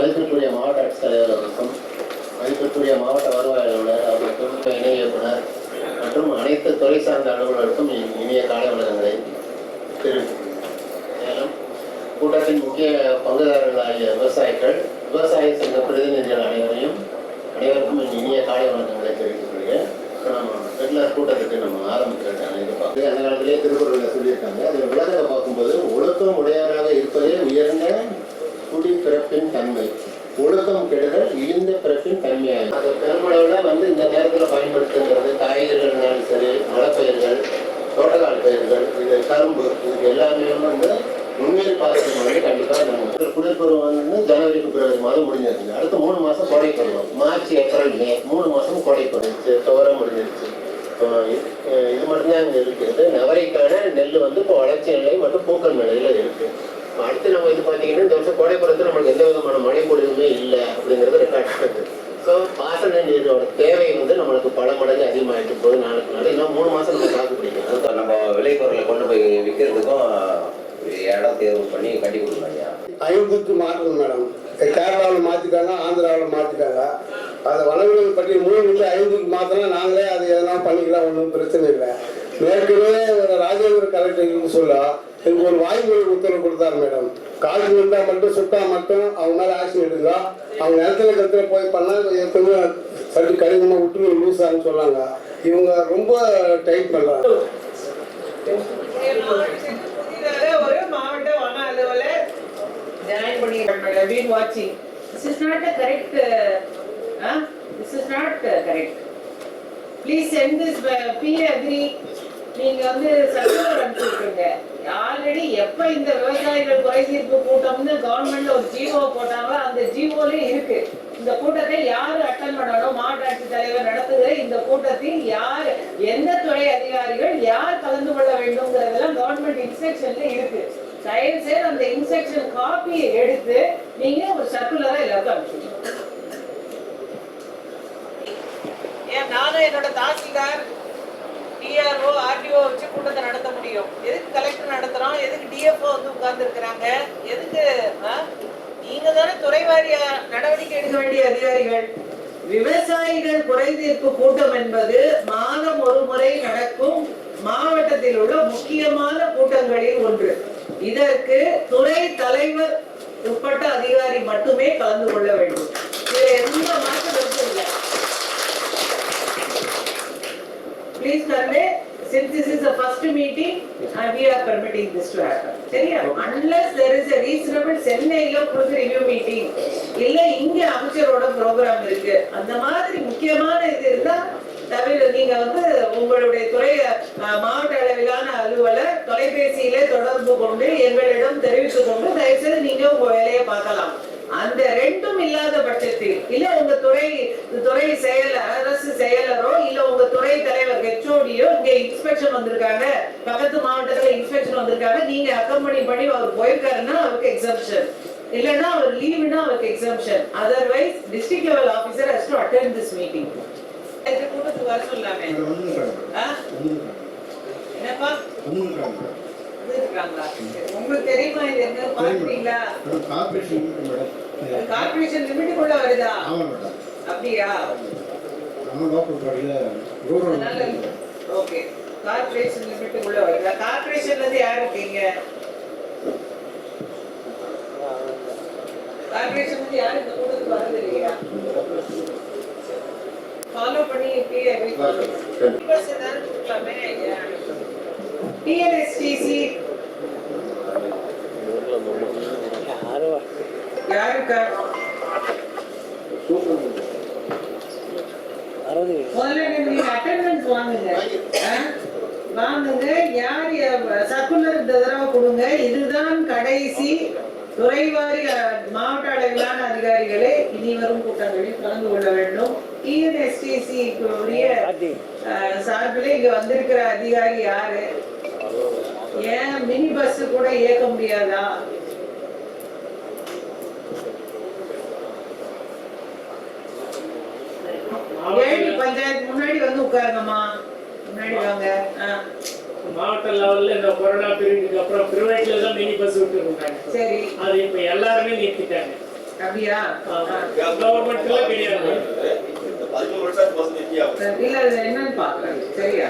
மதிப்பிற்குரிய மாவட்ட ஆட்சித்தலைவர் அவர்களுக்கும் மதிப்பிற்குரிய மாவட்ட வருவாய் அலுவலர் அவர்களுக்கும் இணை இயக்குனர் மற்றும் அனைத்து துறை சார்ந்த அலுவலருக்கும் இனிய காலை வணக்கங்களை மேலும் கூட்டத்தின் முக்கிய பங்குதாரர்களாகிய விவசாயிகள் விவசாய சங்க பிரதிநிதிகள் அனைவரையும் அனைவருக்கும் இனிய காலை வணக்கங்களை தெரிவித்துக் கொள்கிறேன். நம்ம ரெகுலர் கூட்டத்துக்கு நம்ம ஆரம்பிக்கிறேன் எதிர்பார்த்து அந்த காலத்திலேயே திருக்குறள் காய்கறிகள்னாலும் சரி மலைப்பயிர்கள் தோட்டக்கால் பயிர்கள் இது கரும்பு இதுக்கு எல்லாமே வந்து உண்மையில் பார்க்கணும் வந்து கண்டிப்பாக நம்ம குளிர்பருவம் வந்து ஜனவரி பிப்ரவரி மாதம் முடிஞ்சிருச்சு. அடுத்து மூணு மாதம் கோடை பருவம் மார்ச் ஏப்ரல் மே. மூணு மாதம் கோடை பருவம் துவரம் முடிஞ்சிருச்சு. இது மட்டும்தான் இங்கே இருக்குது. நவரைக்கான நெல் வந்து இப்போ வளர்ச்சி நிலை மற்றும் பூக்கள் நிலையில் இருக்கு. இப்போ அடுத்து நம்ம இது பார்த்தீங்கன்னா இந்த வருஷம் கோடைப்புறத்தில் நம்மளுக்கு எந்த விதமான மழை பொழிவுமே இல்லை அப்படிங்கிறது பண்ணுது ஸோ பாசன நீரோட தேவை வந்து நம்மளுக்கு பல மடங்கு அதிகமாகிட்டு போகுது நாளுக்கு நாள். இன்னும் மூணு மாதம் நம்ம தாக்கு இப்போ நம்ம விளைபொருளை கொண்டு போய் விற்கிறதுக்கும் இடம் தேர்வு பண்ணி கட்டி கொடுக்கணும் ஐயா ஐம்பதுக்கு மாற்றணும் மேடம். கேரளாவில் மாற்றிட்டாங்க ஆந்திராவில் மாற்றிட்டாங்க அதை வனவிலங்கு பற்றி மூணு இல்லை ஐந்துக்கு மாற்றினா நாங்களே அதை எதனா பண்ணிக்கலாம் ஒன்றும் பிரச்சனை இல்லை. ஏற்கனவே ஒரு ராஜேந்திர கலெக்டருக்கு சொல்ல எனக்கு ஒரு வாய்மொழி உத்தரவு கொடுத்தாரு மேடம். காசு விழுந்தா மட்டும் சுட்டா மட்டும் அவங்க மேலே ஆசை எடுங்க அவங்க நிலத்துல கத்துல போய் பண்ணால் ஏற்கனவே சரி கடினமாக விட்டு லூஸ் ஆகுன்னு சொன்னாங்க. இவங்க ரொம்ப டைட் பண்ணுறாங்க புதிதாக ஒரு மாவட்ட வன அலுவலர் ஜாயின் பண்ணி பீன் வாட்சிங் this is not a correct this is not correct please send this be agree நீங்க வந்து சர்க்குலர் அனுப்பிச்சுருங்க ஆல்ரெடி எப்ப இந்த விவசாயிகள் குறை தீர்ப்பு கூட்டம்னு கவர்மெண்ட்ல ஒரு ஜிஓ போட்டாங்களோ அந்த ஜிஓலயும் இருக்கு. இந்த கூட்டத்தை யாரு அட்டன் பண்ணணும்? மாவட்ட தலைவர் நடத்துகிற இந்த கூட்டத்தில் யார் எந்த துறை அதிகாரிகள் யார் கலந்து கொள்ள வேண்டும்ங்கிறதெல்லாம் கவர்மெண்ட் இன்ஸ்ட்ரக்ஷன்ல இருக்கு. தயவு செய்து அந்த இன்ஸ்ட்ரக்ஷன் காப்பியை எடுத்து நீங்க ஒரு சர்க்குலரா எல்லாருக்கும் அனுப்பிச்சுக்கணும் ஏன் நானும் என்னோட தாசில்தார் டிஆர்ஓ ஆர்டிஓ வச்சு கூட்டத்தை நடத்த முடியும். எதுக்கு கலெக்டர் நடத்துறோம்? எதுக்கு டிஎஃப்ஓ வந்து உட்கார்ந்து இருக்கிறாங்க எதுக்கு நீங்க தானே துறை வாரிய நடவடிக்கை எடுக்க வேண்டிய அதிகாரிகள். விவசாயிகள் குறை தீர்ப்பு கூட்டம் என்பது மாதம் ஒரு முறை நடக்கும் மாவட்டத்தில் உள்ள முக்கியமான கூட்டங்களில் ஒன்று. இதற்கு துறை தலைவர் உட்பட்ட அதிகாரி மட்டுமே கலந்து கொள்ள வேண்டும். இதுல எந்த மாற்றம் இல்லை. Convey, since this is the first meeting, uh, we are permitting this to happen. சரியா? Unless there is a reasonable சென்னையில உங்களுக்கு review meeting, இல்ல இங்க அமைச்சரோட program இருக்கு. அந்த மாதிரி முக்கியமான இது இருந்தா தவிர நீங்க வந்து உங்களுடைய துறை மாவட்ட அளவிலான அலுவலர் தொலைபேசியிலே தொடர்பு கொண்டு எங்களிடம் தெரிவித்துக் கொண்டு தயவுசெய்து நீங்க உங்க வேலையை பார்க்கலாம் அந்த ரெண்டும் இல்லாத பட்சத்தில் இல்ல உங்க துறை துறை செயல் அரசு செயலரோ இல்ல உங்க துறை தலைவர் ஹெச்ஓடியோ இங்க இன்ஸ்பெக்ஷன் வந்திருக்காங்க. பக்கத்து மாவட்டத்துல இன்ஸ்பெக்ஷன் வந்திருக்காங்க. நீங்க அக்கம்பனி பண்ணி அவர் போயிருக்காருன்னா அவருக்கு எக்ஸம்ஷன் இல்லைன்னா அவர் லீவுனா அவருக்கு exemption otherwise district level officer has to attend this meeting இது கூட்டத்துக்கு வர சொல்லாமே? என்னப்பா. உங்களுக்கு தெரியுமா இது என்ன பாக்குறீங்களா கார்பரேஷன் லிமிட்டுக்குள்ள வருதா? அப்படியா? அதனால ஓகே கார்பரேஷன் லிமிட்டுக்குள்ள வருதா கார்பரேஷன்ல இருந்து யார் இருக்கீங்க? கார்பரேஷன் வந்து யாரும் இந்த கூட்டத்துக்கு வரது இல்லையா? ஃபாலோ பண்ணி பிஏ ஃபாலோ பீப்பர்ஸ் ஏதாவது கொடுக்கலாமே டிஎன்எஸ்டிசி யாருக்கா முதல்ல நீங்க attendance வாங்குங்க. வாங்குங்க. யார் சர்க்குலர் இந்த தடவை கொடுங்க. இதுதான் கடைசி துறைவாரி மாவட்ட அளவிலான அதிகாரிகளே இனி வரும் கூட்டங்களில் கலந்து கொள்ள வேண்டும். டிஎன்எஸ்டிசி உடைய சார்பில் இங்க வந்திருக்கிற அதிகாரி யாரு? ஏன் மினி பஸ் கூட இயக்க முடியாதா? ஏழி பஞ்சாயத்து முன்னாடி வந்து உட்காருங்கம்மா. முன்னாடி வாங்க. மாவட்ட லெவல்ல இந்த கொரோனா பீரியடுக்கு அப்புறம் பிரைவேட்ல தான் மினி பஸ் விட்டுருக்காங்க சரி. அது இப்ப எல்லாருமே நிறுத்திட்டாங்க. அப்படியா? கவர்மெண்ட்ல கிடையாது. இல்ல இது என்னன்னு பாக்குறேன் சரியா?